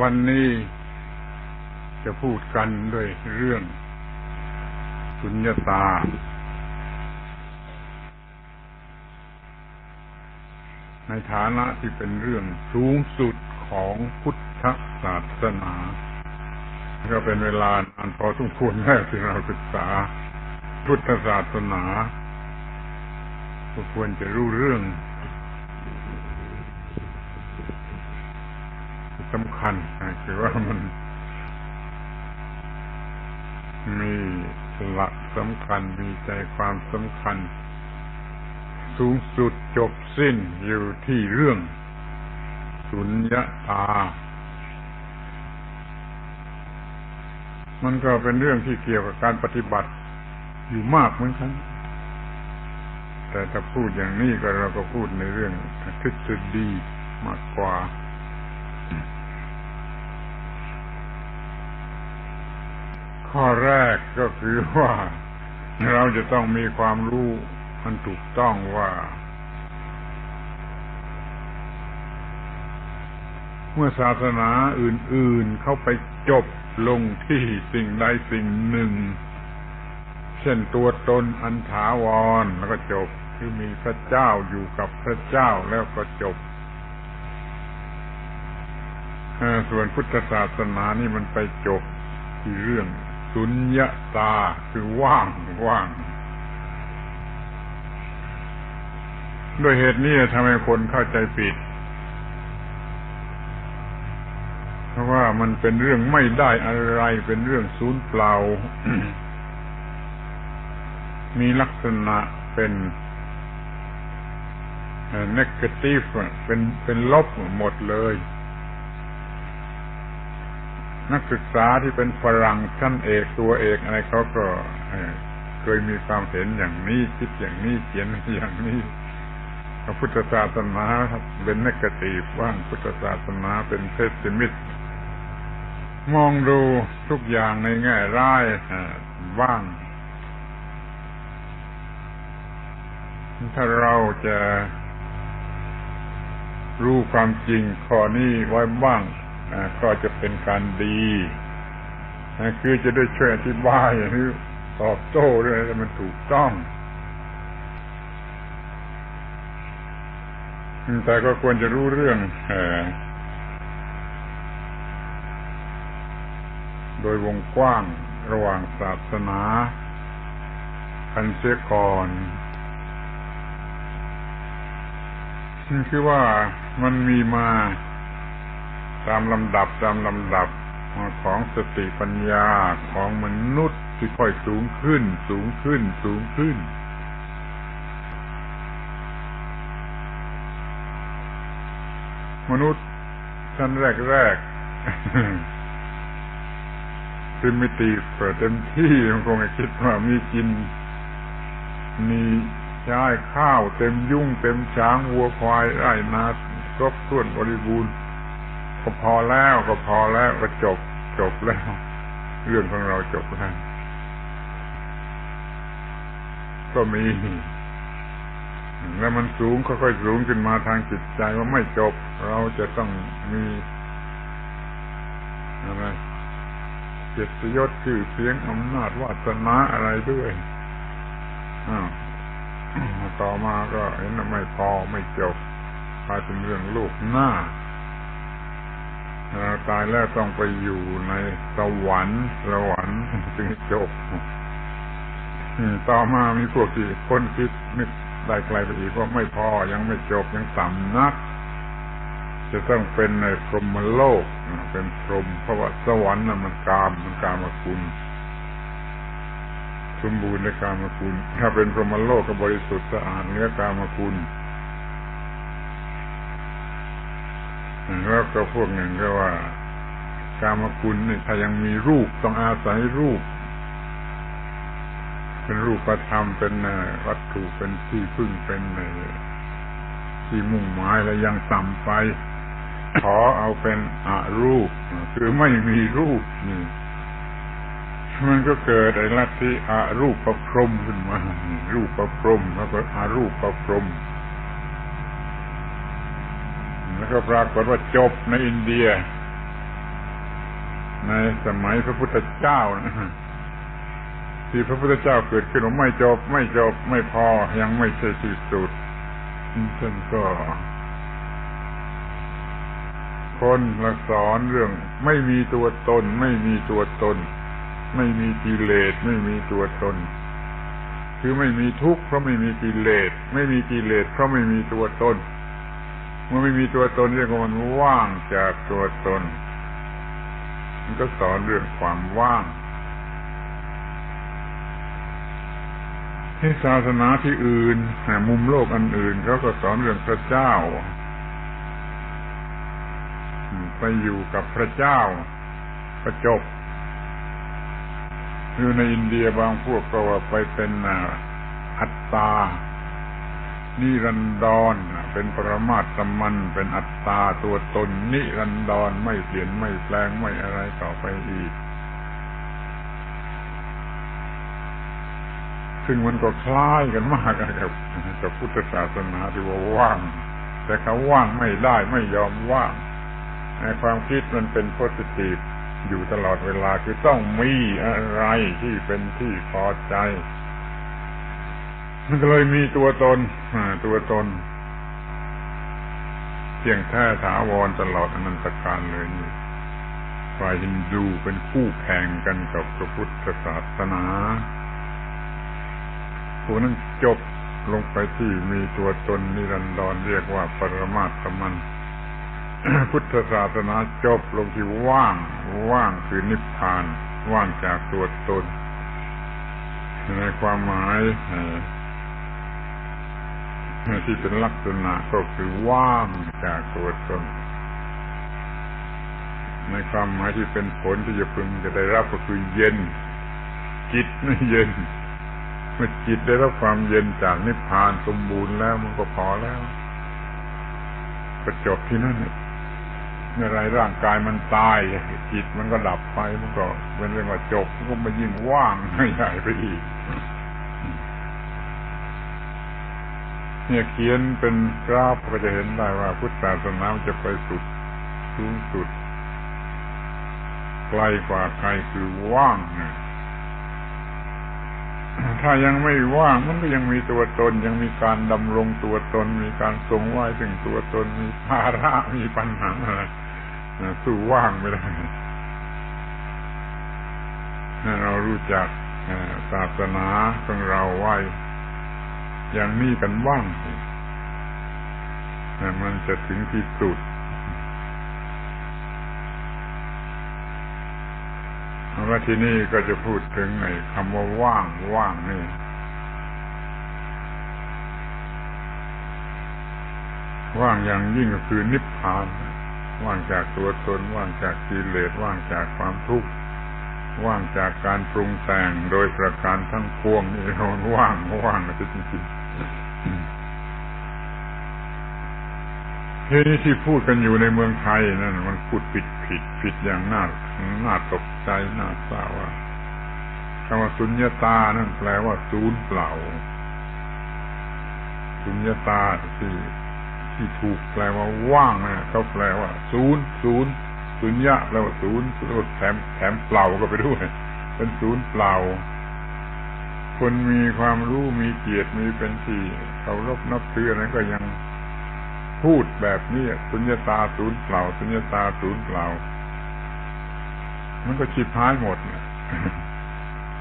วันนี้จะพูดกันด้วยเรื่องสุญญตา ในฐานะที่เป็นเรื่องสูงสุดของพุทธศาสนา ก็เป็นเวลานานพอสมควรแล้วที่เราศึกษา พุทธศาสนาก็ควรจะรู้เรื่องสำ คัญคือว่ามันมีหลักสำคัญมีใจความสำคัญ สูงสุดจบสิ้นอยู่ที่เรื่อง สุญญาตา มันก็เป็นเรื่องที่เกี่ยวกับการปฏิบัติอยู่มากเหมือนกันแต่ถ้าพูดอย่างนี้ก็เราก็พูดในเรื่องทฤษฎีมากกว่า ข้อแรกก็คือว่าเราจะต้องมีความรู้มันถูกต้องว่า เมื่อศาสนาอื่น ๆ เข้าไปจบลงที่สิ่งใดสิ่งหนึ่ง เช่นตัวตนอันถาวรแล้วก็จบคือมีพระเจ้าอยู่กับพระเจ้าแล้วก็จบส่วนพุทธศาสนานี่มันไปจบที่เรื่อง สุญญาตาคือว่างว่างด้วยเหตุนี้ทำให้คนเข้าใจผิด เพราะว่ามันเป็นเรื่องไม่ได้อะไรเป็นเรื่องศูนย์เปล่า มีลักษณะเป็น negative เป็นเป็นลบหมดเลย นักศึกษาที่เป็นฝรั่งชั้นเอกตัวเอกอะไรเขาก็เคยมีความเห็นอย่างนี้คิดอย่างนี้เขียนอย่างนี้พระพุทธศาสนาเป็นนักตีว่างพุทธศาสนาเป็นเพสิมิตมองดูทุกอย่างในแง่ร้ายว่าง ถ้าเราจะรู้ความจริงข้อนี้ไว้บ้าง ก็จะเป็นการดีคือจะได้ช่วยอธิบายหรือตอบโต้เรื่องมันถูกต้องแต่ก็ควรจะรู้เรื่องโดยวงกว้างระหว่างศาสนากันเสียก่อนคือว่ามันมีมา ตามลำดับตามลำดับของสติปัญญาของมนุษย์ที่ค่อยสูงขึ้น สูงขึ้น สูงขึ้น มนุษย์ชั้นแรกแรกพิมิตีเต็มที่มันคงคิดว่ามีกิน มีใช้ข้าวเต็มยุ่งเต็มช้างวัวควายไร่นาครบถ้วนบริบูรณ์ ก็พอแล้วก็พอแล้วก็จบจบแล้ว เรื่องของเราจบแล้วก็มีแล้วมันสูงค่อยๆสูงขึ้นมาทางจิตใจว่าไม่จบ เราจะต้องมีอะไรเกียรติยศชื่อเสียงอำนาจวาสนาอะไรด้วยต่อมาก็เห็นว่าไม่พอไม่จบกลายเป็นเรื่องลูกหน้า ตายแล้วต้องไปอยู่ในสวรรค์สวรรค์จึงจบต่อมามีพวกที่คนคิดนึกได้ไกลไปอีกว่าไม่พอยังไม่จบยังต่ำนัก จะต้องเป็นในพรหมโลกเป็นพรหมเพราะว่าสวรรค์น่ะมันกามมันกามคุณสมบูรณ์ในกามคุณถ้าเป็นพรหมโลกก็บริสุทธิ์สะอาดเนื้อกามคุณ แล้วก็พวกหนึ่งก็ว่า การมคุณนี่ถ้ายังมีรูปต้องอาศัยรูป เป็นรูปธรรมเป็นวัตถุเป็นที่พึ่งเป็นที่มุ่งหมายและยังต่ำไป ขอเอาเป็นอารูป คือไม่มีรูปนี่มันก็เกิดไอ้ลัทธิอารูปประพรมขึ้นมา รูปประพรมแล้วก็อารูปประพรม แล้วก็ปรากฏว่าจบในอินเดีย ในสมัยพระพุทธเจ้านะที่พระพุทธเจ้าเกิดขึ้นว่าไม่จบ ไม่จบไม่พอยังไม่ใช่ที่สุดท่านก็ คนละสอนเรื่อง ไม่มีตัวตน ไม่มีตัวตน ไม่มีกิเลสไม่มีตัวตน คือไม่มีทุกข์เพราะไม่มีกิเลสไม่มีกิเลสเพราะไม่มีตัวตน มื่อไม่มีตัวตนเรียกว่ามันว่างจากตัวตน มันก็สอนเรื่องความว่างที่ศาสนาที่อื่นมุมโลกอันอื่นเขาก็สอนเรื่องพระเจ้า ไปอยู่กับพระเจ้าประจบอยู่ในอินเดียบางพวกก็ว่าไปเป็นอัตตานิรันดร เป็นปรมาตมัน เป็นอัตตาตัวตนนิรันดรไม่เปลี่ยนไม่แปลงไม่อะไรต่อไปอีก ซึ่งมันก็คล้ายกันมากกับกับพุทธศาสนาที่ว่าว่าง แต่เขาว่างไม่ได้ไม่ยอมว่างในความคิดมันเป็นโพสิทีฟอยู่ตลอดเวลาคือต้องมีอะไรที่เป็นที่พอใจ มันก็เลยมีตัวตนตัวตน เที่ยงแท้ถาวรตลอดอนันตการเลยนี่ฝ่ายฮินดูเป็นคู่แข่งกันกับพระพุทธศาสนาผู้นั้นจบลงไปที่มีตัวตนนิรันดรเรียกว่าปรมาตมัน พุทธศาสนาจบลงที่ว่าง ว่างคือนิพพาน ว่างจากตัวตน ในความหมาย ที่เป็นลักษณะก็คือว่างจากตัวตนในความหมายที่เป็นผลที่จะพึงจะได้รับก็คือเย็น จิตไม่เย็นเมื่อจิตได้รับความเย็นจากนิพพานสมบูรณ์แล้วมันก็พอแล้วก็จบที่นั่นเมื่อไรร่างกายมันตาย จิตมันก็ดับไปมันก็เป็นเรื่องว่าจบมันก็มายิ่งว่างใหญ่ไปอีก เนี่ยเขียนเป็นกราฟก็จะเห็นได้ว่า พุทธศาสนาจะไปสุดสูงสุดไกลกว่าใครคือว่างนะถ้ายังไม่ว่างมันก็ยังมีตัวตน ยังมีการดำรงตัวตน มีการทรงไว้ถึงตัวตน มีภาระมีปัญหาอะไรสู้ว่างไม่ได้เรารู้จักศาสนาของเราไว้ อย่างนี้กันว่างมันจะถึงที่สุดว่าที่นี่ก็จะพูดถึงไอ้คำว่าว่างว่างนี่ว่างอย่างยิ่งก็คือนิพพาน ว่างจากตัวตน ว่างจากกิเลสว่างจากความทุกข์ ว่างจากการปรุงแต่งโดยประการทั้งปวงนี่มันว่างว่างจริงๆทีนี้ที่พูดกันอยู่ในเมืองไทยนั่นมันพูดผิดผิดผิดอย่างน่าน่าตกใจน่าเศร้าว่าคำว่าสุญญาตานั่นแปลว่าศูนย์เปล่า สุญญาตาที่ที่ถูกแปลว่าว่างนะเขาแปลว่าศูนย์ศูนย์ สุญญาแปลว่าศูนย์แถมแถมเปล่าก็ไปด้วย เป็นศูนย์เปล่า คนมีความรู้มีเกียรติมีเป็นที่เคารพนับถืออะไรก็ยังพูดแบบนี้สุญญาตาศูนย์เปล่า สุญญาตาศูนย์เปล่า มันก็ชิบหายหมด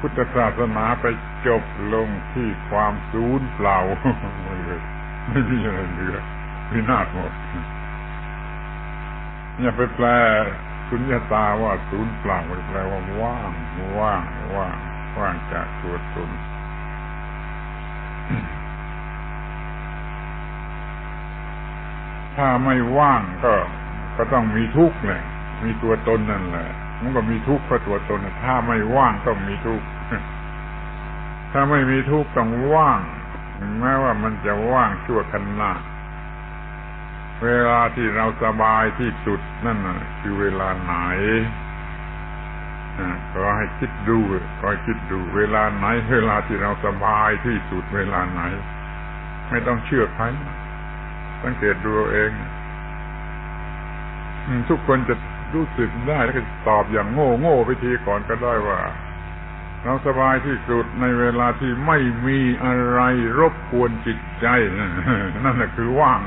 พุทธศาสนาไปจบลงที่ความศูนย์เปล่าเลยไม่มีอะไรเหลือวินาศหมด อย่าไปแปลสุญญาตาว่าศูนย์เปล่าแปลว่าว่างว่างว่างว่างจากตัวตนถ้าไม่ว่างก็ก็ต้องมีทุกข์แหละมีตัวตนนั่นแหละมันก็มีทุกข์เพราะตัวตนถ้าไม่ว่างต้องมีทุกข์ถ้าไม่มีทุกข์ต้องว่างแม้ว่ามันจะว่างชั่วขณะ เวลาที่เราสบายที่สุดนั่นคือเวลาไหนก็ให้คิดดูก็ให้คิดดู เวลาไหน เวลาที่เราสบายที่สุดเวลาไหน ไม่ต้องเชื่อใครสังเกตดูเองทุกคนจะรู้สึกได้แล้วก็ตอบอย่างโง่โง่ไปทีก่อนก็ได้ว่า เราสบายที่สุดในเวลาที่ไม่มีอะไรรบกวนจิตใจนั่นแหละคือว่าง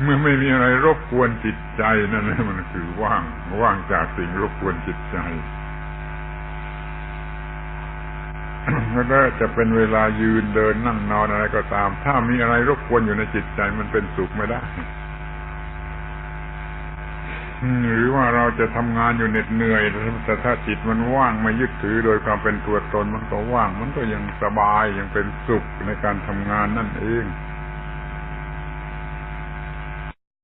เมื่อไม่มีอะไรรบกวนจิตใจนั่นแหละมันคือว่าง ว่างจากสิ่งรบกวนจิตใจแล้วจะเป็นเวลายืนเดินนั่งนอนอะไรก็ตาม ถ้ามีอะไรรบกวนอยู่ในจิตใจมันเป็นสุขไม่ได้หรือว่าเราจะทำงานอยู่เหน็ดเหนื่อยแต่ถ้าจิตมันว่างไม่ยึดถือโดยความเป็นตัวตนมันก็ว่าง มันก็ยังสบายยังเป็นสุขในการทำงานนั่นเอง